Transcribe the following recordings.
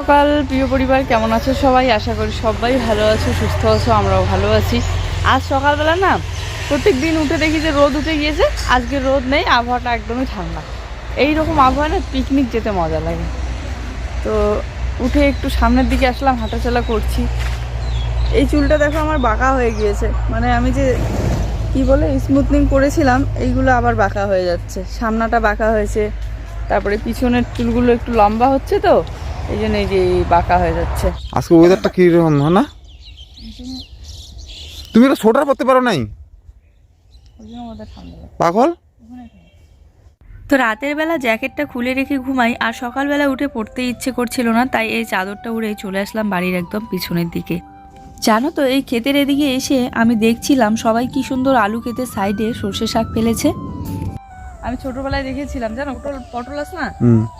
সকাল, প্রিয় পরিবার, কেমন আছো সবাই? আশা করি সবাই ভালো আছো, সুস্থ আছো, আমরাও ভালো আছি। আজ সকালবেলা না প্রত্যেক দিন উঠে দেখি যে রোদ উঠে গিয়েছে, আজকে রোদ নেই, আবহাওয়াটা একদমই ঠান্ডা। এই রকম আবহাওয়া না পিকনিক যেতে মজা লাগে। তো উঠে একটু সামনের দিকে আসলাম, হাঁটাচলা করছি। এই চুলটা দেখো আমার বাঁকা হয়ে গিয়েছে। মানে আমি যে কি বলে স্মুথনিং করেছিলাম, এইগুলো আবার বাঁকা হয়ে যাচ্ছে। সামনাটা বাঁকা হয়েছে, তারপরে পিছনের চুলগুলো একটু লম্বা হচ্ছে তো এই জন্য এই যে বাঁকা হয়ে যাচ্ছে। আজকে ওয়েদারটা কীরকম না তুমি তো সোয়েটার পরতে পারো নাই। পাগল? তো রাতের বেলা জ্যাকেটটা খুলে রেখে ঘুমাই আর সকালবেলা উঠে পড়তে ইচ্ছে করছিল না তাই এই চাদরটা উড়ে চলে আসলাম বাড়ির একদম পিছনের দিকে। জানো তো এই ক্ষেতের এদিকে এসে আমি দেখছিলাম সবাই কি সুন্দর আলু ক্ষেতের সাইডে সর্ষে শাক ফেলেছে। আমি ছোটবেলায় দেখেছিলাম জানো? পটল পটল আছে না?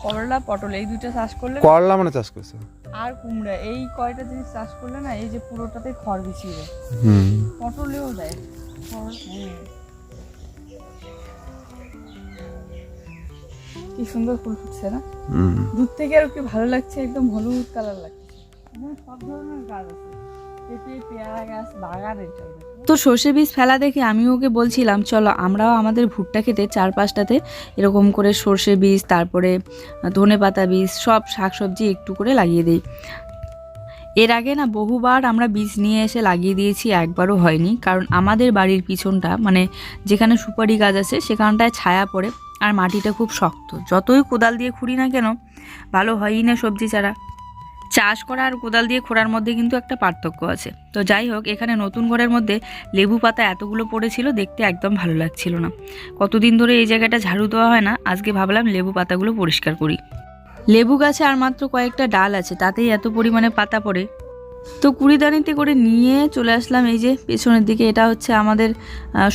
করলা পটল এই দুইটা চাষ করলে করলা মানে চাষ করছে? আর কুমড়া এই কয়টা জিনিস চাষ করলে না এই যে পুরোটাতে খড় বিছিয়ে দেয়। পটলেও দেয়। কি সুন্দর ফুল ফুটছে না? দূর থেকে আর কি ভালো লাগছে একদম হলুদ কালার লাগছে। সব ধরনের গাছ আছে। পেঁপে পেয়ারা গাছ বাগান এটা তো সর্ষে বীজ ফেলা দেখে আমি ওকে বলছিলাম, চলো আমরাও আমাদের ভুট্টা খেতে চার পাঁচটাতে এরকম করে সর্ষে বীজ, তারপরে ধনে পাতা বীজ, সব শাকসবজি একটু করে লাগিয়ে দিই। এর আগে না বহুবার আমরা বীজ নিয়ে এসে লাগিয়ে দিয়েছি, একবারও হয়নি। কারণ আমাদের বাড়ির পিছনটা মানে যেখানে সুপারি গাছ আছে, সেখানটায় ছায়া পড়ে আর মাটিটা খুব শক্ত। যতই কোদাল দিয়ে খুঁড়ি না কেন, ভালো হয়ই না সবজি চারা। চাষ করা আর কোদাল দিয়ে খোঁড়ার মধ্যে কিন্তু একটা পার্থক্য আছে। তো যাই হোক, এখানে নতুন ঘরের মধ্যে লেবু পাতা এতগুলো পড়েছিল, দেখতে একদম ভালো লাগছিল না। কতদিন ধরে এই জায়গাটা ঝাড়ু দেওয়া হয় না, আজকে ভাবলাম লেবু পাতাগুলো পরিষ্কার করি। লেবু গাছে আর মাত্র কয়েকটা ডাল আছে, তাতেই এত পরিমাণে পাতা পড়ে। তো কুড়িদানিতে করে নিয়ে চলে আসলাম, এই যে পেছনের দিকে, এটা হচ্ছে আমাদের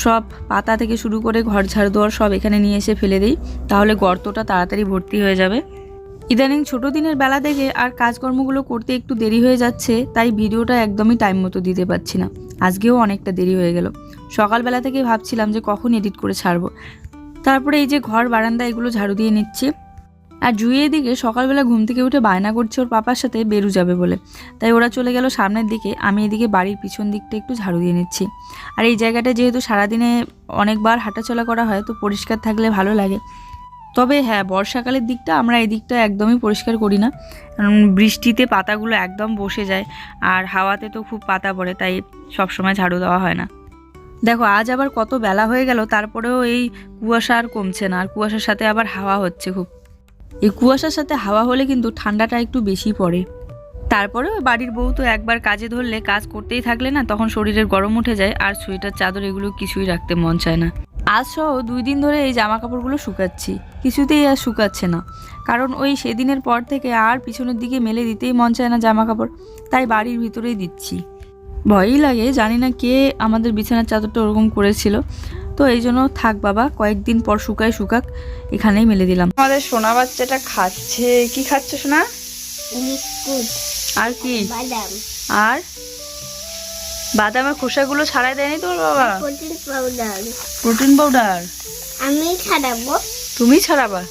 সব পাতা থেকে শুরু করে ঘর ঝাড়ু দেওয়ার সব এখানে নিয়ে এসে ফেলে দিই। তাহলে গর্তটা তাড়াতাড়ি ভর্তি হয়ে যাবে। ইদানিং ছোট দিনের বেলা থেকে আর কাজকর্মগুলো করতে একটু দেরি হয়ে যাচ্ছে, তাই ভিডিওটা একদমই টাইম মতো দিতে পারছি না। আজকেও অনেকটা দেরি হয়ে গেল। সকালবেলা থেকে ভাবছিলাম যে কখন এডিট করে ছাড়বো। তারপরে এই যে ঘর, বারান্দা, এগুলো ঝাড়ু দিয়ে নিচ্ছি। আর জুইয়ের দিকে সকালবেলা ঘুম থেকে উঠে বায়না করছে ওর পাপার সাথে বেরু যাবে বলে। তাই ওরা চলে গেল সামনের দিকে, আমি এদিকে বাড়ির পিছন দিকটা একটু ঝাড়ু দিয়ে নিচ্ছি। আর এই জায়গাটা যেহেতু সারাদিনে অনেকবার হাঁটাচলা করা হয়, তো পরিষ্কার থাকলে ভালো লাগে। তবে হ্যাঁ বর্ষাকালের দিকটা আমরা এই দিকটা একদমই পরিষ্কার করি না। কারণ বৃষ্টিতে পাতাগুলো একদম বসে যায় আর হাওয়াতে তো খুব পাতা পড়ে, তাই সব সময় ঝাড়ু দেওয়া হয় না। দেখো, আজ আবার কত বেলা হয়ে গেল, তারপরেও এই কুয়াশা আর কমছে না, আর কুয়াশার সাথে আবার হাওয়া হচ্ছে খুব। এই কুয়াশার সাথে হাওয়া হলে কিন্তু ঠান্ডাটা একটু বেশি পড়ে। তারপরেও বাড়ির বউ তো একবার কাজে ধরলে, কাজ করতেই থাকলে না, তখন শরীরের গরম উঠে যায়, আর সোয়েটার, চাদর এগুলো কিছুই রাখতে মন চায় না। আজ সহ দুই দিন ধরে এই জামা কাপড়গুলো শুকাচ্ছি। কিছুতেই আর শুকাচ্ছে না। কারণ ওই সেদিনের পর থেকে আর পিছনের দিকে মেলে দিতেই মন চায় না জামা কাপড় তাই বাড়ির ভিতরেই দিচ্ছি। ভয়ই লাগে জানি না কে আমাদের বিছানার চাদরটা ওরকম করেছিল। তো এই জন্য থাক বাবা কয়েকদিন পর শুকায় শুকাক এখানেই মেলে দিলাম। আমাদের সোনা বাচ্চাটা খাচ্ছে। কি খাচ্ছে সোনা? আর কি? বাদাম। আর? বাদামের খোসাগুলো ছাড়াই দেয়নি তোর বাবা? প্রোটিন পাউডার প্রোটিন পাউডার আমি ছাড়াবো। তুমি ছাড়াবা?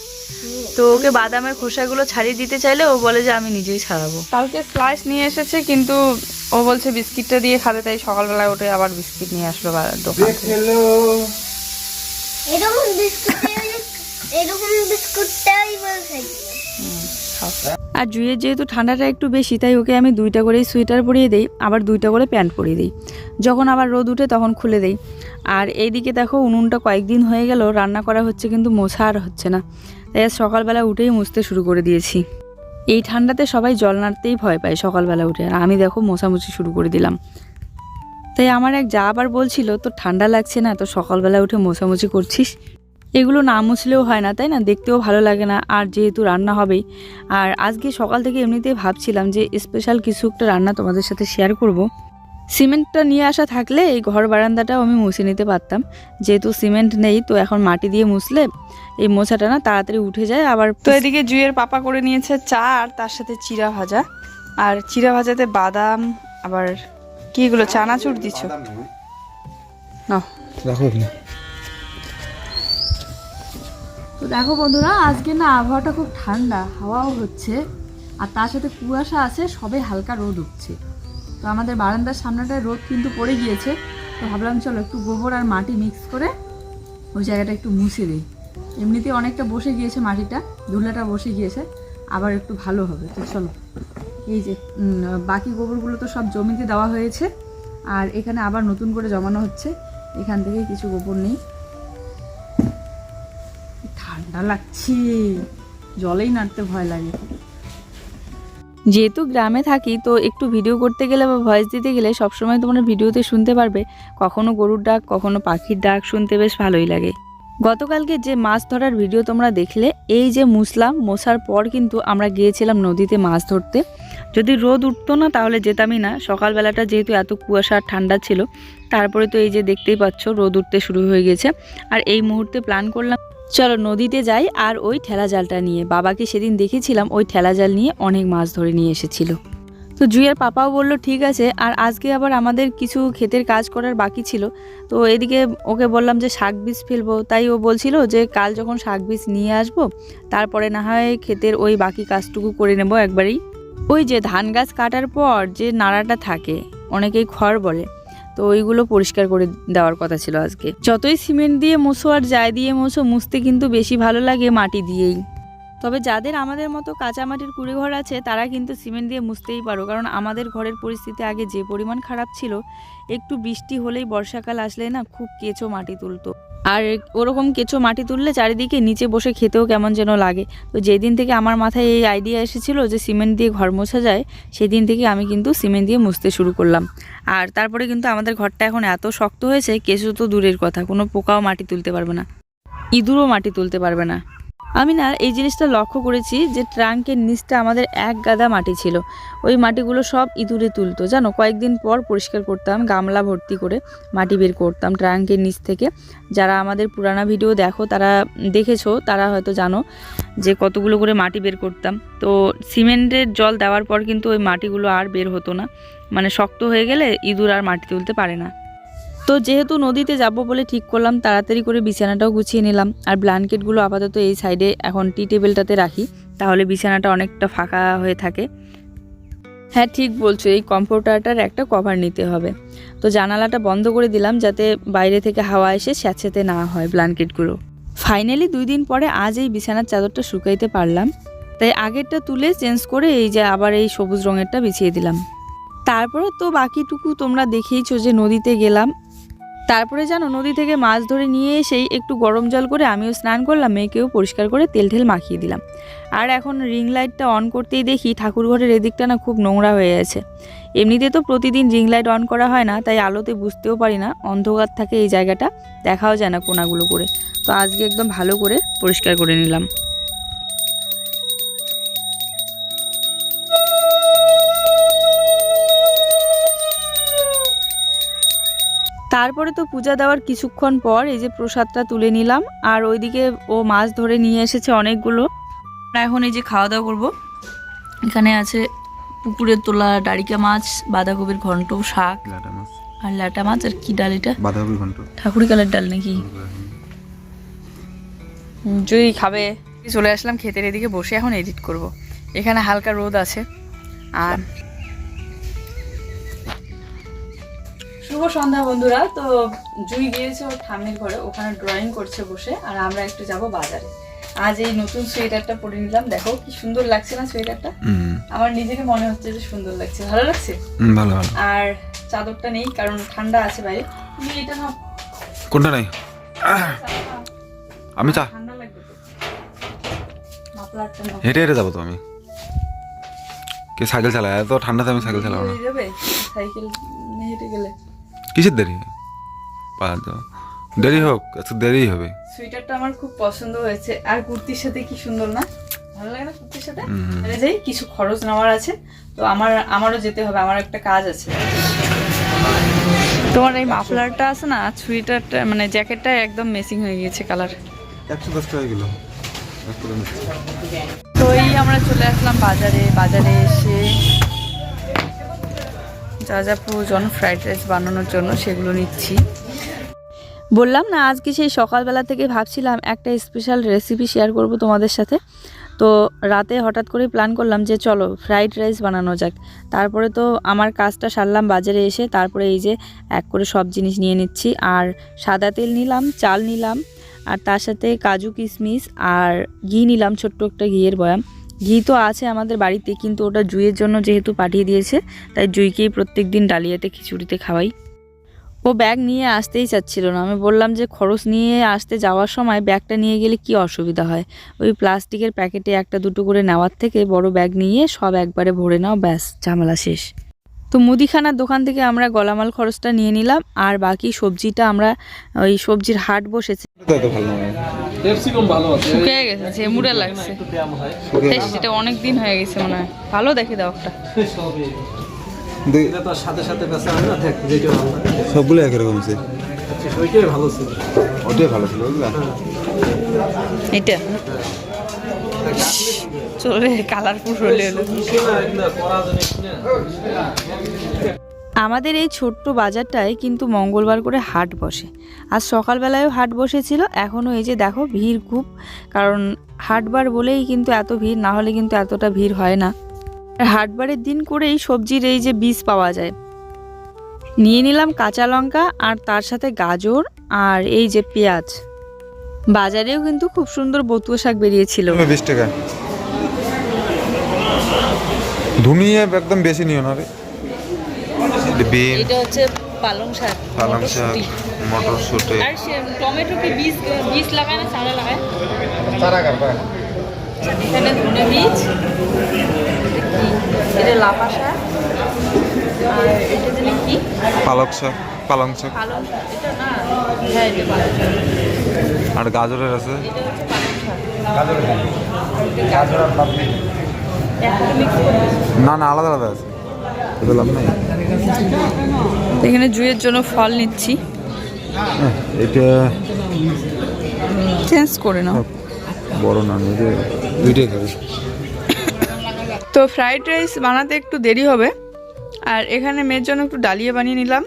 তো ওকে বাদামের খোসাগুলো ছাড়িয়ে দিতে চাইলে ও বলে যে আমি নিজেই ছাড়াবো। কালকে স্লাইস নিয়ে এসেছে কিন্তু ও বলছে বিস্কিটটা দিয়ে খাবে তাই সকালবেলা উঠে আবার বিস্কিট নিয়ে আসলো বা- দোকান। এরকম বিস্কুট এরকম বিস্কুটটাই বল খাইছি আর জুয়ের যেহেতু ঠান্ডাটা একটু বেশি, তাই ওকে আমি দুইটা করেই সোয়েটার পরিয়ে দিই, আবার দুইটা করে প্যান্ট পরিয়ে দিই। যখন আবার রোদ উঠে তখন খুলে দেই। আর এইদিকে দেখো উনুনটা কয়েকদিন হয়ে গেল, রান্না করা হচ্ছে কিন্তু মোছা আর হচ্ছে না। তাই সকালবেলা উঠেই মুছতে শুরু করে দিয়েছি। এই ঠান্ডাতে সবাই জল নাড়তেই ভয় পায় সকালবেলা উঠে, আর আমি দেখো মোছামুছি শুরু করে দিলাম। তাই আমার এক যা আবার বলছিল তো ঠান্ডা লাগছে না, তো সকালবেলা উঠে মোছামুছি করছিস? এগুলো না মুছলেও হয় না তাই না? দেখতেও ভালো লাগে না আর যেহেতু রান্না হবেই। আর আজকে সকাল থেকে এমনিতেই ভাবছিলাম যে স্পেশাল কিছু একটা রান্না তোমাদের সাথে শেয়ার করব। সিমেন্টটা নিয়ে আসা থাকলে এই ঘর বারান্দাটাও আমি মুছে নিতে পারতাম। যেহেতু সিমেন্ট নেই তো এখন মাটি দিয়ে মুছলে এই মোছাটা না তাড়াতাড়ি উঠে যায়। আবার তো এদিকে জুয়ের পাপা করে নিয়েছে চা আর তার সাথে চিরা ভাজা। আর চিরা ভাজাতে বাদাম আবার কি এগুলো চানাচুর দিচ্ছ না রাখো তো দেখো বন্ধুরা, আজকে না আবহাওয়াটা খুব ঠান্ডা, হাওয়াও হচ্ছে, আর তার সাথে কুয়াশা আছে, সবে হালকা রোদ উঠছে। তো আমাদের বারান্দার সামনেটায় রোদ কিন্তু পড়ে গিয়েছে, তো ভাবলাম চলো একটু গোবর আর মাটি মিক্স করে ওই জায়গাটা একটু মুছে দিই। এমনিতে অনেকটা বসে গিয়েছে মাটিটা, ধুলাটা বসে গিয়েছে, আবার একটু ভালো হবে। তো চলো, এই যে বাকি গোবরগুলো তো সব জমিতে দেওয়া হয়েছে, আর এখানে আবার নতুন করে জমানো হচ্ছে, এখান থেকে কিছু গোবর নেই। ঠান্ডা লাগছে। জলেই নাড়তে ভয় লাগে। যেহেতু গ্রামে থাকি, তো একটু ভিডিও করতে গেলে বা ভয়েস দিতে গেলে সবসময় তোমরা ভিডিওতে শুনতে পারবে। কখনো গরুর ডাক, কখনো পাখির ডাক, শুনতে বেশ ভালোই লাগে। গতকালকে যে মাছ ধরার ভিডিও তোমরা দেখলে, এই যে মুসলাম মশার পর কিন্তু আমরা গিয়েছিলাম নদীতে মাছ ধরতে। যদি রোদ উঠতো না, তাহলে যেতামই না। সকালবেলাটা যেহেতু এত কুয়াশা আর ঠান্ডা ছিল, তারপরে তো এই যে দেখতেই পাচ্ছ, রোদ উঠতে শুরু হয়ে গেছে। আর এই মুহূর্তে প্ল্যান করলাম চলো নদীতে যাই আর ওই ঠেলা জালটা নিয়ে। বাবাকে সেদিন দেখেছিলাম ওই ঠেলা জাল নিয়ে অনেক মাছ ধরে নিয়ে এসেছিল। তো জুইয়ের পাপাও বলল, ঠিক আছে, আর আজকে আবার আমাদের কিছু ক্ষেতের কাজ করার বাকি ছিল। তো এদিকে ওকে বললাম যে শাক বীজ ফেলব। তাই ও বলছিল যে কাল যখন শাক বীজ নিয়ে আসব, তারপরে না হয় ক্ষেতের ওই বাকি কাজটুকু করে নেব একবারেই। ওই যে ধান গাছ কাটার পর যে নাড়াটা থাকে, অনেকেই খড় বলে তো ওইগুলো পরিষ্কার করে দেওয়ার কথা ছিল আজকে। যতই সিমেন্ট দিয়ে মোশো আর যায় দিয়ে মোশো মুছতে কিন্তু বেশি ভালো লাগে মাটি দিয়েই। তবে যাদের আমাদের মতো কাঁচা মাটির কুড়ে ঘর আছে, তারা কিন্তু সিমেন্ট দিয়ে মুছতেই পারো। কারণ আমাদের ঘরের পরিস্থিতি আগে যে পরিমাণ খারাপ ছিল, একটু বৃষ্টি হলেই বর্ষাকাল আসলে না খুব কেঁচো মাটি তুলতো। আর ওরকম কেঁচো মাটি তুললে চারিদিকে নিচে বসে খেতেও কেমন যেন লাগে। তো যেদিন থেকে আমার মাথায় এই আইডিয়া এসেছিল যে সিমেন্ট দিয়ে ঘর মোছা যায়, সেদিন থেকে আমি কিন্তু সিমেন্ট দিয়ে মুছতে শুরু করলাম। আর তারপরে কিন্তু আমাদের ঘরটা এখন এত শক্ত হয়েছে, কেঁচো তো দূরের কথা, কোনো পোকাও মাটি তুলতে পারবে না। ইঁদুরও মাটি তুলতে পারবে না। আমি না এই জিনিসটা লক্ষ্য করেছি যে ট্রাঙ্কের নিচটা আমাদের এক গাদা মাটি ছিল। ওই মাটিগুলো সব ইঁদুরে তুলতো। জানো, কয়েকদিন পর পরিষ্কার করতাম, গামলা ভর্তি করে মাটি বের করতাম ট্রাঙ্কের নিচ থেকে। যারা আমাদের পুরানা ভিডিও দেখো, তারা দেখেছ, তারা হয়তো জানো যে কতগুলো করে মাটি বের করতাম। তো সিমেন্টের জল দেওয়ার পর কিন্তু ওই মাটিগুলো আর বের হতো না। মানে শক্ত হয়ে গেলে ইঁদুর আর মাটি তুলতে পারে না। তো যেহেতু নদীতে যাব বলে ঠিক করলাম, তাড়াতাড়ি করে বিছানাটাও গুছিয়ে নিলাম। আর ব্ল্যাঙ্কেটগুলো আপাতত এই সাইডে এখন টি টেবিলটাতে রাখি, তাহলে বিছানাটা অনেকটা ফাঁকা হয়ে থাকে। হ্যাঁ ঠিক বলছো, এই কম্পিউটারটার একটা কভার নিতে হবে। তো জানালাটা বন্ধ করে দিলাম যাতে বাইরে থেকে হাওয়া এসে স্যাঁতস্যাঁতে না হয় ব্ল্যাঙ্কেটগুলো। ফাইনালি দুই দিন পরে আজ এই বিছানার চাদরটা শুকাইতে পারলাম। তাই আগেরটা তুলে চেঞ্জ করে এই যে আবার এই সবুজ রঙেরটা বিছিয়ে দিলাম। তারপরে তো বাকিটুকু তোমরা দেখেইছো যে নদীতে গেলাম। তারপরে জানো নদী থেকে মাছ ধরে নিয়ে এসেই একটু গরম জল করে আমিও স্নান করলাম, মেয়েকেও পরিষ্কার করে তেল ঠেল মাখিয়ে দিলাম। আর এখন রিং লাইটটা অন করতেই দেখি ঠাকুর ঘরের এদিকটা না খুব নোংরা হয়ে আছে। এমনিতে তো প্রতিদিন রিং লাইট অন করা হয় না, তাই আলোতে বুঝতেও পারি না, অন্ধকার থাকে এই জায়গাটা, দেখাও যায় না কোনাগুলো করে। তো আজকে একদম ভালো করে পরিষ্কার করে নিলাম। তারপরে তো পূজা দেওয়ার কিছুক্ষণ পর এই যে প্রসাদটা তুলে নিলাম আর ওইদিকে ও মাছ ধরে নিয়ে এসেছে অনেকগুলো। এখন এই যে খাওয়া দাওয়া করব। এখানে আছে পুকুরের তোলা ডারিকা মাছ বাঁধাকপির ঘন্ট শাক আর লাটা মাছ আর কি ডাল এটা? ঘন্ট। ঠাকুরি কালের ডাল নাকি? যদি খাবে। চলে আসলাম ক্ষেতের এদিকে বসে এখন এডিট করব। এখানে হালকা রোদ আছে। আর শুভ সন্ধ্যা বন্ধুরা। তো জুই গিয়েছে ওর ঠাম্মির ঘরে ওখানে ড্রয়িং করছে বসে আর আমরা একটু যাব বাজারে। আজ এই নতুন সোয়েটারটা পরে নিলাম। দেখো কি সুন্দর লাগছে না সোয়েটারটা আমার নিজেকে মনে হচ্ছে যে সুন্দর লাগছে। ভালো লাগছে? ভালো আর চাদরটা নেই কারণ ঠান্ডা আছে বাইরে। তুমি এটা নাও। কোনটা নাই? আমি চা। ঠান্ডা লাগবে তো। হেঁটে হেঁটে যাব তো আমি। কে সাইকেল চালায়? এত ঠান্ডাতে আমি সাইকেল চালাবো না। সাইকেল হেঁটে গেলে। কিসের দেরি? যাও দেরি হোক একটু দেরিই হবে। সোয়েটারটা আমার খুব পছন্দ হয়েছে। আর কুর্তির সাথে কি সুন্দর না? ভালো লাগে না কুর্তির সাথে। তাহলে যাই কিছু খরচ নেওয়ার আছে। তো আমার আমারও যেতে হবে আমার একটা কাজ আছে। তোমার এই মাফলারটা আছে না? সোয়েটারটা মানে জ্যাকেটটা একদম মেসিং হয়ে গিয়েছে কালার একশো দশ টাকা কিলো। তো এই আমরা চলে আসলাম বাজারে। বাজারে এসে যা যা প্রয়োজন ফ্রাইড রাইস বানানোর জন্য সেগুলো নিচ্ছি। বললাম না, আজকে সেই সকালবেলা থেকে ভাবছিলাম একটা স্পেশাল রেসিপি শেয়ার করব তোমাদের সাথে। তো রাতে হঠাৎ করে প্ল্যান করলাম যে চলো ফ্রাইড রাইস বানানো যাক। তারপরে তো আমার কাজটা সারলাম বাজারে এসে, তারপরে এই যে এক করে সব জিনিস নিয়ে নিচ্ছি। আর সাদা তেল নিলাম, চাল নিলাম, আর তার সাথে কাজু কিশমিশ আর ঘি নিলাম, ছোট্ট একটা ঘিয়ের বয়াম। ঘি তো আছে আমাদের বাড়িতে, কিন্তু ওটা জুইয়ের জন্য যেহেতু পাঠিয়ে দিয়েছে, তাই জুইকেই প্রত্যেক দিন ডালিয়াতে, খিচুড়িতে খাওয়াই। ও ব্যাগ নিয়ে আসতেই চাচ্ছিল না। আমি বললাম যে, খরচ নিয়ে আসতে যাওয়ার সময় ব্যাগটা নিয়ে গেলে কি অসুবিধা হয়? ওই প্লাস্টিকের প্যাকেটে একটা দুটো করে নেওয়ার থেকে বড় ব্যাগ নিয়ে সব একবারে ভরে নাও, ব্যাস, ঝামেলা শেষ। তো মুদিখানার দোকান থেকে আমরা গলামাল খরচটা নিয়ে নিলাম আর বাকি সবজিটা আমরা ওই সবজির হাট বসেছে। শুকিয়ে গেছে ঝেমুড়ে লাগছে। হয় এটা অনেক দিন হয়ে গেছে মনে হয়। ভালো দেখে দাও একটা। সবই। দে- এটা তো আর সাথে সাথে বেচা না দেখ যেটা ভালো লাগে। সবগুলো একরকম আছে ভালো ছিল। ওটাই ভালো ছিল এটা। চলে কালারফুল হলে আমাদের এই ছোট্ট বাজারটায় কিন্তু মঙ্গলবার করে হাট বসে। আর সকালবেলায়ও হাট বসেছিল এখনও এই যে দেখো ভিড় খুব কারণ হাটবার বলেই কিন্তু এত ভিড় না হলে কিন্তু এতটা ভিড় হয় না। আর হাটবারের দিন করেই সবজির এই যে বীজ পাওয়া যায়। নিয়ে নিলাম কাঁচা লঙ্কা আর তার সাথে গাজর আর এই যে পেঁয়াজ। বাজারেও কিন্তু খুব সুন্দর বতুয়া শাক বেরিয়েছিল। বিশ টাকা। ধুমিয়ে একদম বেশি নিও না রে। বিন। এটা হচ্ছে পালং শাক পালং শাক মটরশুঁটি। আর টমেটো কি বীজ বীজ লাগায় না চারা লাগায়? এখানে ধনে বীজ এটা লাফা শাক আর এটা জানি কি? পালক শাক পালং শাক। পালং শাক এটা না হ্যাঁ এটা পালং শাক। আর গাজরের আছে? এটা হচ্ছে পালং না না আলাদা আলাদা আছে। লাভ নাই। এখানে জুয়ের জন্য ফল নিচ্ছি। এটা চেঞ্জ করে নাও। বড় না দুইটাই খাবে। তো ফ্রাইড রাইস বানাতে একটু দেরি হবে। আর এখানে মেয়ের জন্য একটু ডালিয়া বানিয়ে নিলাম।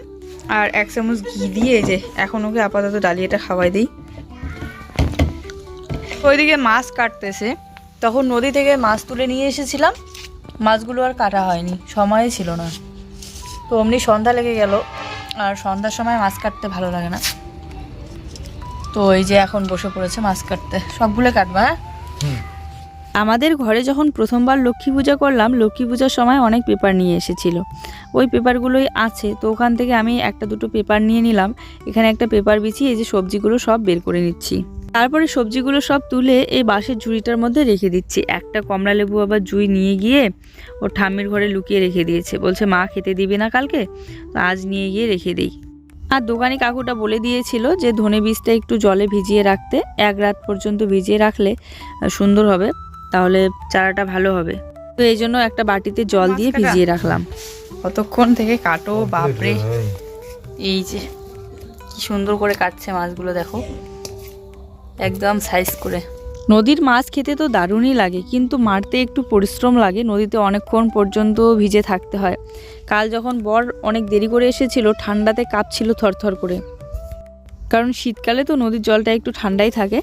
আর এক চামচ ঘি দিয়ে যে এখন ওকে আপাতত ডালিয়াটা খাওয়াই দিই। ওইদিকে মাছ কাটতেছে। তখন নদী থেকে মাছ তুলে নিয়ে এসেছিলাম। মাছগুলো আর কাটা হয়নি সময় ছিল না। তো অমনি সন্ধ্যা লেগে গেল আর সন্ধ্যার সময় মাছ কাটতে ভালো লাগে না। তো এই যে এখন বসে পড়েছে মাছ কাটতে। সবগুলো কাটবা হ্যাঁ? আমাদের ঘরে যখন প্রথমবার লক্ষ্মী পূজা করলাম লক্ষ্মী পূজার সময় অনেক পেপার নিয়ে এসেছিল। ওই পেপারগুলোই আছে তো ওখান থেকে আমি একটা দুটো পেপার নিয়ে নিলাম। এখানে একটা পেপার বিছিয়ে এই যে সবজিগুলো সব বের করে নিচ্ছি। তারপরে সবজিগুলো সব তুলে এই বাঁশের ঝুড়িটার মধ্যে রেখে দিচ্ছি। একটা কমলা লেবু আবার জুই নিয়ে গিয়ে ওর ঠাম্মির ঘরে লুকিয়ে রেখে দিয়েছে। বলছে মা খেতে দিবে না কালকে? তো আজ নিয়ে গিয়ে রেখে দিই। আর দোকানি কাকুটা বলে দিয়েছিল যে ধনে বীজটা একটু জলে ভিজিয়ে রাখতে এক রাত পর্যন্ত ভিজিয়ে রাখলে সুন্দর হবে তাহলে চারাটা ভালো হবে। তো এই জন্য একটা বাটিতে জল দিয়ে ভিজিয়ে রাখলাম। কতক্ষণ থেকে কাটো বাপরে। এই যে কি সুন্দর করে কাটছে মাছগুলো দেখো। একদম সাইজ করে। নদীর মাছ খেতে তো দারুণই লাগে, কিন্তু মারতে একটু পরিশ্রম লাগে, নদীতে অনেকক্ষণ পর্যন্ত ভিজে থাকতে হয়। কাল যখন বর অনেক দেরি করে এসেছিল, ঠান্ডাতে কাঁপছিল থরথর করে। কারণ শীতকালে তো নদীর জলটা একটু ঠান্ডাই থাকে।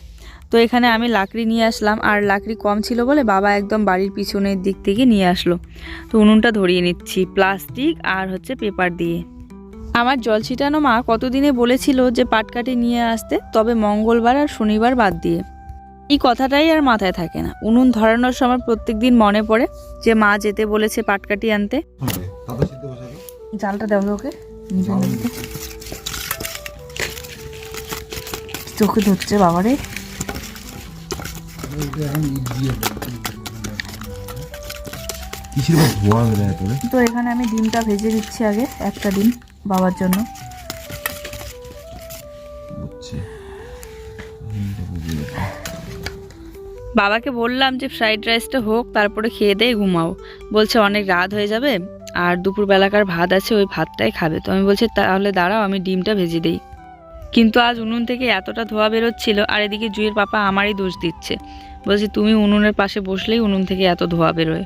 তো এখানে আমি লাকড়ি নিয়ে আসলাম, আর লাকড়ি কম ছিল বলে বাবা একদম বাড়ির পিছনের দিক থেকে নিয়ে আসলো। তো উনুনটা ধরিয়ে নিচ্ছি, প্লাস্টিক আর হচ্ছে পেপার দিয়ে। আমার জল ছিটানো মা কতদিনে বলেছিল যে পাটকাঠি নিয়ে আসতে তবে মঙ্গলবার আর শনিবার বাদ দিয়ে। এই কথাটাই আর মাথায় থাকে না। উনুন ধরানোর সময় প্রত্যেক দিন মনে পড়ে যে মা যেতে বলেছে পাটকাঠি আনতে। জালটা দেবো ওকে। চোখে ধরছে বাবারে। তো এখানে আমি ডিমটা ভেজে দিচ্ছি আগে একটা ডিম। বাবার জন্য। বাবাকে বললাম যে ফ্রাইড রাইসটা হোক তারপরে খেয়ে দিয়ে ঘুমাও। বলছে অনেক রাত হয়ে যাবে আর দুপুরবেলাকার ভাত আছে ওই ভাতটাই খাবে। তো আমি বলছি তাহলে দাঁড়াও আমি ডিমটা ভেজে দিই। কিন্তু আজ উনুন থেকে এতটা ধোয়া বেরোচ্ছিল আর এদিকে জুয়ের পাপা আমারই দোষ দিচ্ছে। বলছে তুমি উনুনের পাশে বসলেই উনুন থেকে এত ধোয়া বেরোয়।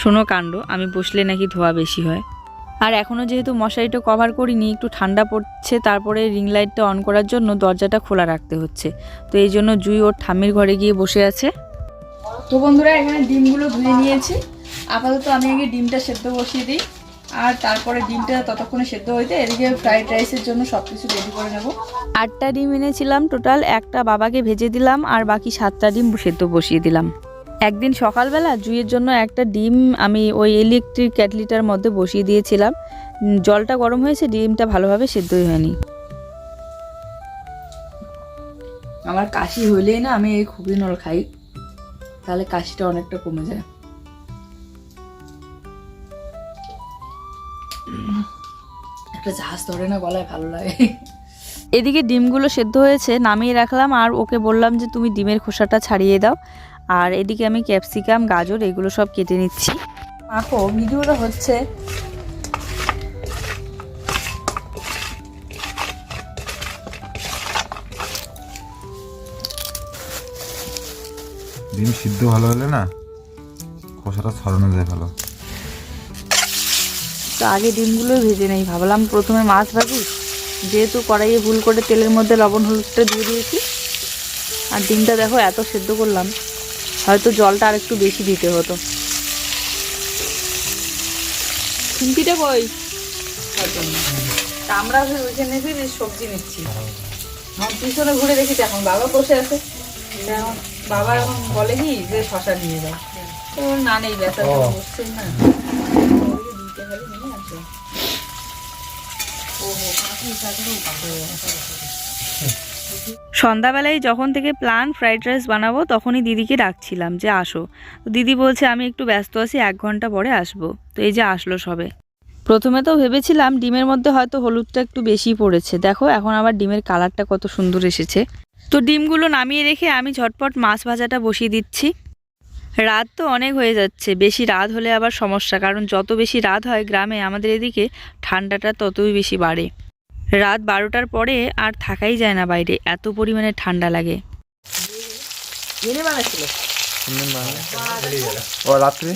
শোনো কাণ্ড আমি বসলে নাকি ধোয়া বেশি হয়। আর এখনও যেহেতু মশারিটা কভার করিনি, একটু ঠান্ডা পড়ছে, তারপরে রিং লাইটটা অন করার জন্য দরজাটা খোলা রাখতে হচ্ছে। তো এই জন্য জুই ওর ঠাম্মির ঘরে গিয়ে বসে আছে। তো বন্ধুরা, এখানে ডিমগুলো ধুয়ে নিয়েছি। আপাতত আমি আগে ডিমটা সেদ্ধ বসিয়ে দিই। আর তারপরে ডিমটা ততক্ষণে সেদ্ধ হইতে এদিকে ফ্রাইড রাইসের জন্য সব কিছু রেডি করে নেব। আটটা ডিম এনেছিলাম টোটাল একটা বাবাকে ভেজে দিলাম, আর বাকি সাতটা ডিম সেদ্ধ বসিয়ে দিলাম। একদিন সকালবেলা জুইয়ের জন্য একটা ডিম আমি ওই ইলেকট্রিক ক্যাটলিটার মধ্যে বসিয়ে দিয়েছিলাম। জলটা গরম হয়েছে ডিমটা ভালোভাবে সেদ্ধই হয়নি। আমার কাশি হইলেই না আমি এই খুবই নল খাই তাহলে কাশিটা অনেকটা কমে যায়। একটা জাহাজ ধরে না গলায় ভালো লাগে। এদিকে ডিমগুলো সেদ্ধ হয়েছে নামিয়ে রাখলাম আর ওকে বললাম যে তুমি ডিমের খোসাটা ছাড়িয়ে দাও। আর এদিকে আমি ক্যাপসিকাম গাজর এগুলো সব কেটে নিচ্ছি। মাখো ভিডিওটা হচ্ছে। ডিম সিদ্ধ ভালো হলে না খোসাটা ছড়ানো যায় ভালো। তো আগে ডিমগুলো ভেজে নেই ভাবলাম প্রথমে মাছ ভাজি। যেহেতু কড়াইয়ে ভুল করে তেলের মধ্যে লবণ হলুদটা দিয়ে দিয়েছি। আর ডিমটা দেখো এত সেদ্ধ করলাম। হয়তো জলটা আর একটু বেশি দিতে হতো। খুন্তিটা কই? তা আমরা ওইখানে এসে যে সবজি নিচ্ছি। আমার পিছনে ঘুরে দেখেছি এখন বাবা বসে আছে। বাবা এখন বলে কি যে শশা নিয়ে যাও তো না নেই ব্যথা বসছে না। দুইটা খালি নিয়ে আসো। থাকলেও ভালো সন্ধ্যাবেলায় যখন থেকে প্ল্যান ফ্রাইড রাইস বানাবো, তখনই দিদিকে ডাকছিলাম যে আসো। তো দিদি বলছে, আমি একটু ব্যস্ত আছি, এক ঘণ্টা পরে আসব। তো এই যে আসলো সবে। প্রথমে তো ভেবেছিলাম ডিমের মধ্যে হয়তো হলুদটা একটু বেশি পড়েছে। দেখো, এখন আবার ডিমের কালারটা কত সুন্দর এসেছে। তো ডিমগুলো নামিয়ে রেখে আমি ঝটপট মাছ ভাজাটা বসিয়ে দিচ্ছি। রাত তো অনেক হয়ে যাচ্ছে, বেশি রাত হলে আবার সমস্যা। কারণ যত বেশি রাত হয় গ্রামে, আমাদের এদিকে ঠান্ডাটা ততই বেশি বাড়ে। রাত বারোটার পরে আর থাকাই যায় না বাইরে এত পরিমাণে ঠান্ডা লাগে। ও রাত্রে?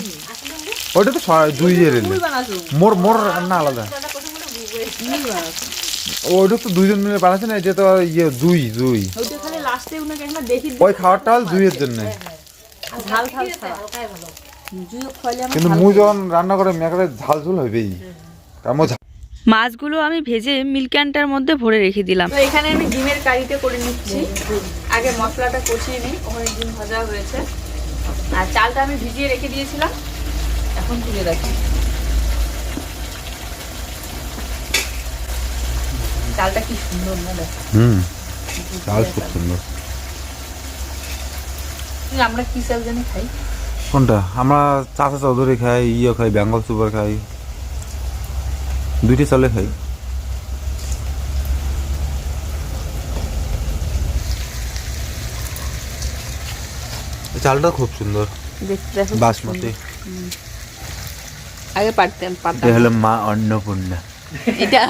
ওইটা তো দুই মোর মোর রান্না আলাদা। ওইটা তো দুইজন মিলে বানাচ্ছে না এটা তো ইয়ে দুই দুই। ওই খাবারটা হল দুইয়ের জন্য। ঝাল ঝাল খায় জুই খোয়ালে আমার কিন্তু মু যখন রান্না করে মেকারে ঝাল ঝুল ঝাল- মাছগুলো আমি ভেজে মিল্ক ক্যানটার মধ্যে ভরে রেখে দিলাম। তো এখানে আমি ডিমের কারিতে করে নিচ্ছি। আগে মশলাটা কষিয়ে নিই ওখানে ডিম ভাজা হয়েছে। আর চালটা আমি ভিজিয়ে রেখে দিয়েছিলাম এখন তুলে রাখি। চালটা কি সুন্দর না দেখো। হুম চাল খুব সুন্দর। আমরা কি চাল জানি খাই? কোনটা? আমরা চাষা চৌধুরী খাই ইয়ে খাই বেঙ্গল সুপার খাই। দুইটি চালে এই চালটা খুব সুন্দর। বাসমতি। আগে পারতাম পারতাম এটা হলো মা অন্নপূর্ণা। এটা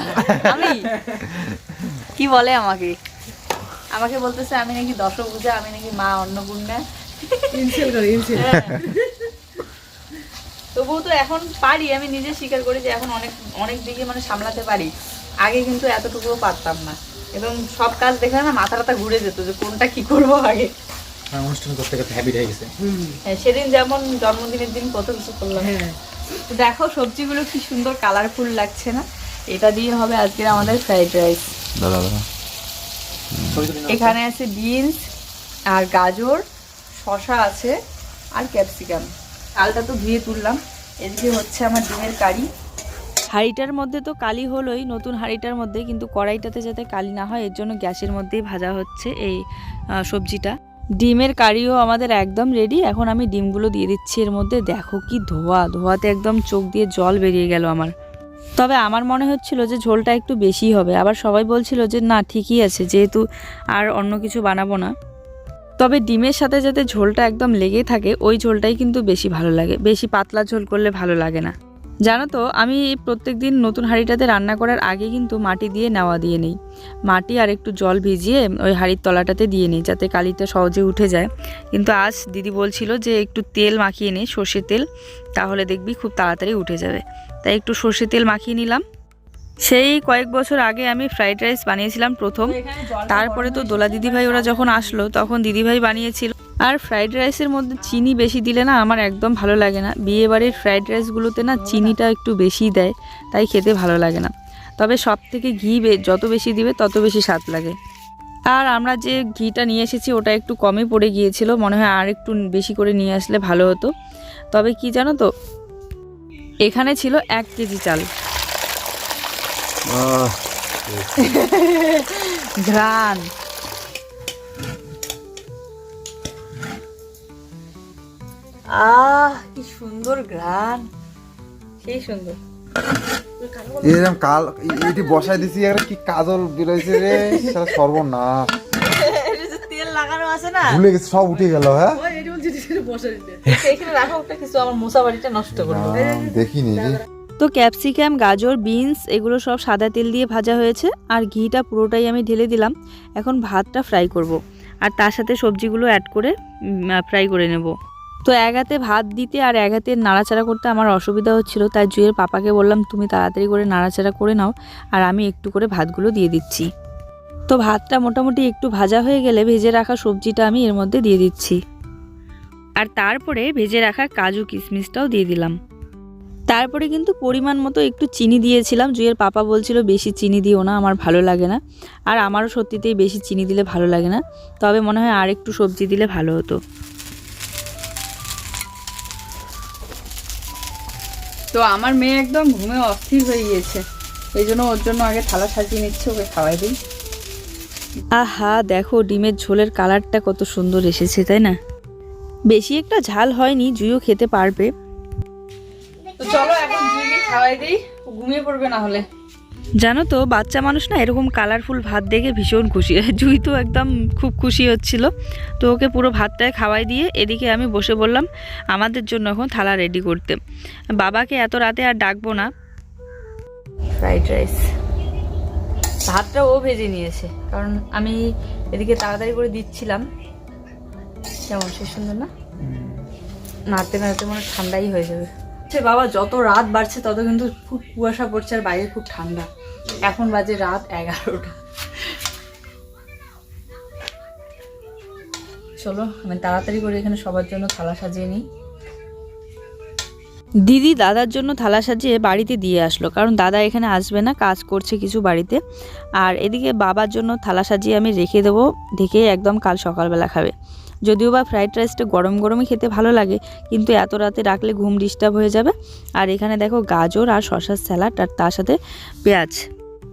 আমি? কি বলে আমাকে? আমাকে বলতেছে আমি নাকি দশ দশভূজা আমি নাকি মা অন্নপূর্ণা। ইনসেল করে ইনসেল। তবুও তো এখন পারি আমি নিজে স্বীকার করি যে এখন অনেক অনেক দিকে মানে সামলাতে পারি। আগে কিন্তু এতটুকুও পারতাম না। এবং সব কাজ দেখে না মাথা টাথা ঘুরে যেত যে কোনটা কি করব আগে। অনুষ্ঠান করতে করতে হ্যাবিট হয়ে গেছে। হ্যাঁ, সেদিন যেমন জন্মদিনের দিন কত কিছু করলাম। তো দেখো সবজিগুলো কি সুন্দর কালারফুল লাগছে না? এটা দিয়ে হবে আজকের আমাদের ফ্রাইড রাইস দাদা দাদা। এখানে আছে বিনস আর গাজর শশা আছে আর ক্যাপসিকাম চালটা তো ধুয়ে তুললাম। এদিকে হচ্ছে আমার ডিমের কারি। হাঁড়িটার মধ্যে তো কালি হলোই, নতুন হাঁড়িটার মধ্যে, কিন্তু কড়াইটাতে যাতে কালি না হয়, এর জন্য গ্যাসের মধ্যেই ভাজা হচ্ছে এই সবজিটা। ডিমের কারিও আমাদের একদম রেডি এখন আমি ডিমগুলো দিয়ে দিচ্ছি এর মধ্যে। দেখো কি ধোয়া, ধোয়াতে একদম চোখ দিয়ে জল বেরিয়ে গেল আমার। তবে আমার মনে হচ্ছিল যে ঝোলটা একটু বেশি হবে, আবার সবাই বলছিল যে না ঠিকই আছে, যেহেতু আর অন্য কিছু বানাবো না। তবে ডিমের সাথে যাতে ঝোলটা একদম লেগে থাকে, ওই ঝোলটাই কিন্তু বেশি ভালো লাগে। বেশি পাতলা ঝোল করলে ভালো লাগে না। জানো তো, আমি প্রত্যেক দিন নতুন হাঁড়িটাতে রান্না করার আগে কিন্তু মাটি দিয়ে নেওয়া দিয়ে নিই। মাটি আর একটু জল ভিজিয়ে ওই হাঁড়ির তলাটাতে দিয়ে নিই, যাতে কালিটা সহজে উঠে যায়। কিন্তু আজ দিদি বলছিল যে একটু তেল মাখিয়ে নিই সর্ষে তেল, তাহলে দেখবি খুব তাড়াতাড়ি উঠে যাবে। তাই একটু সর্ষে তেল মাখিয়ে নিলাম। সেই কয়েক বছর আগে আমি ফ্রাইড রাইস বানিয়েছিলাম প্রথম। তারপরে তো দোলা দিদিভাই ওরা যখন আসলো তখন দিদিভাই বানিয়েছিল। আর ফ্রাইড রাইসের মধ্যে চিনি বেশি দিলে না আমার একদম ভালো লাগে না। বিয়ে বাড়ির ফ্রাইড রাইসগুলোতে না চিনিটা একটু বেশি দেয় তাই খেতে ভালো লাগে না। তবে সব থেকে ঘি যত বেশি দিবে তত বেশি স্বাদ লাগে। আর আমরা যে ঘিটা নিয়ে এসেছি ওটা একটু কমে পড়ে গিয়েছিল। মনে হয় আর একটু বেশি করে নিয়ে আসলে ভালো হতো। তবে কি জানো তো? এখানে ছিল এক কেজি চাল। ঘ্রাণ। আহ কি সুন্দর ঘ্রাণ। সেই সুন্দর। এরকম কাল এটি বসাই দিছি একটা কি কাজল বেরোইছে রে? সারা সর্বনাশ। এটা যে তেল লাগানো আছে না? ভুলে গেছে সব উঠে গেল হ্যাঁ? ওই এটি বলছি এটা বসে দিতে। এখানে রাখো ওটা কিছু আমার মশা বাড়িটা নষ্ট করব দেখিনি রে। তো ক্যাপসিকাম, গাজর, বিনস, এগুলো সব সাদা তেল দিয়ে ভাজা হয়েছে আর ঘিটা পুরোটাই আমি ঢেলে দিলাম। এখন ভাতটা ফ্রাই করব। আর তার সাথে সবজিগুলো অ্যাড করে ফ্রাই করে নেব। তো এক হাতে ভাত দিতে আর এক হাতে নাড়াচাড়া করতে আমার অসুবিধা হচ্ছিল, তাই জুয়ের পাপাকে বললাম, তুমি তাড়াতাড়ি করে নাড়াচাড়া করে নাও আর আমি একটু করে ভাতগুলো দিয়ে দিচ্ছি। তো ভাতটা মোটামুটি একটু ভাজা হয়ে গেলে ভেজে রাখা সবজিটা আমি এর মধ্যে দিয়ে দিচ্ছি। আর তারপরে ভেজে রাখা কাজু কিশমিশটাও দিয়ে দিলাম। তারপরে কিন্তু পরিমাণ মতো একটু চিনি দিয়েছিলাম। জুয়ের পাপা বলছিল বেশি চিনি দিও না আমার ভালো লাগে না। আর আমারও সত্যিতেই বেশি চিনি দিলে ভালো লাগে না। তবে মনে হয় আর একটু সবজি দিলে ভালো হতো। তো আমার মেয়ে একদম ঘুমে অস্থির হয়ে গিয়েছে। এই জন্য ওর জন্য আগে থালা সাজিয়ে নিচ্ছে ওকে খাওয়াই দিই। আহা দেখো ডিমের ঝোলের কালারটা কত সুন্দর এসেছে তাই না? বেশি একটা ঝাল হয়নি জুইও খেতে পারবে। তো চলো এখন খাওয়াই দিই। ঘুমিয়ে পড়বে না হলে। জানো তো বাচ্চা মানুষ না এরকম কালারফুল ভাত দেখে ভীষণ খুশি। হয় জুই তো একদম খুব খুশি হচ্ছিল। তো ওকে পুরো ভাতটায় খাওয়াই দিয়ে এদিকে আমি বসে বললাম আমাদের জন্য এখন থালা রেডি করতে। বাবাকে এত রাতে আর ডাকবো না। ফ্রাইড রাইস ভাতটা ও ভেজে নিয়েছে। কারণ আমি এদিকে তাড়াতাড়ি করে দিচ্ছিলাম। কেমন? সে সুন্দর না? নাড়তে নাড়তে মনে ঠান্ডাই হয়ে যাবে। সে বাবা, যত রাত বাড়ছে, তত কিন্তু খুব কুয়াশা পড়ছে আর বাইরে খুব ঠান্ডা। এখন বাজে রাত এগারোটা। চলো, আমি তাড়াতাড়ি করে এখানে সবার জন্য থালা সাজিয়ে নিই। দিদি দাদার জন্য থালা সাজিয়ে বাড়িতে দিয়ে আসলো, কারণ দাদা এখানে আসবে না, কাজ করছে কিছু বাড়িতে। আর এদিকে বাবার জন্য থালা সাজিয়ে আমি রেখে দেবো, দেখে একদম কাল সকালবেলা খাবে। যদিও বা ফ্রাইড রাইসটা গরম গরমই খেতে ভালো লাগে কিন্তু এত রাতে রাখলে ঘুম ডিস্টার্ব হয়ে যাবে। আর এখানে দেখো গাজর আর শশার স্যালাড আর তার সাথে পেঁয়াজ।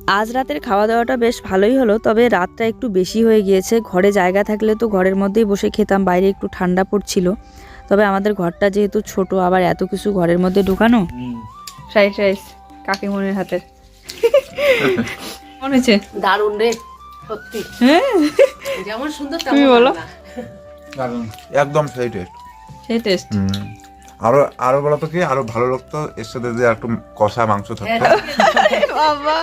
আজ রাতের খাওয়া দাওয়াটা বেশ ভালোই হলো তবে রাতটা একটু বেশি হয়ে গিয়েছে। ঘরে জায়গা থাকলে তো ঘরের মধ্যেই বসে খেতাম বাইরে একটু ঠান্ডা পড়ছিল। তবে আমাদের ঘরটা যেহেতু ছোট আবার এত কিছু ঘরের মধ্যে ঢুকানো? ফ্রাইড রাইস কাকিমনির হাতের। মনে হচ্ছে? দারুণ রে সত্যি। হ্যাঁ। যেমন সুন্দর তুমি বলো। একদম সেই টেস্ট সেই টেস্ট আরও আরও বলো তো কি? আরও ভালো লাগতো এর সাথে যে একটু কষা মাংস থাকতো। বাবা।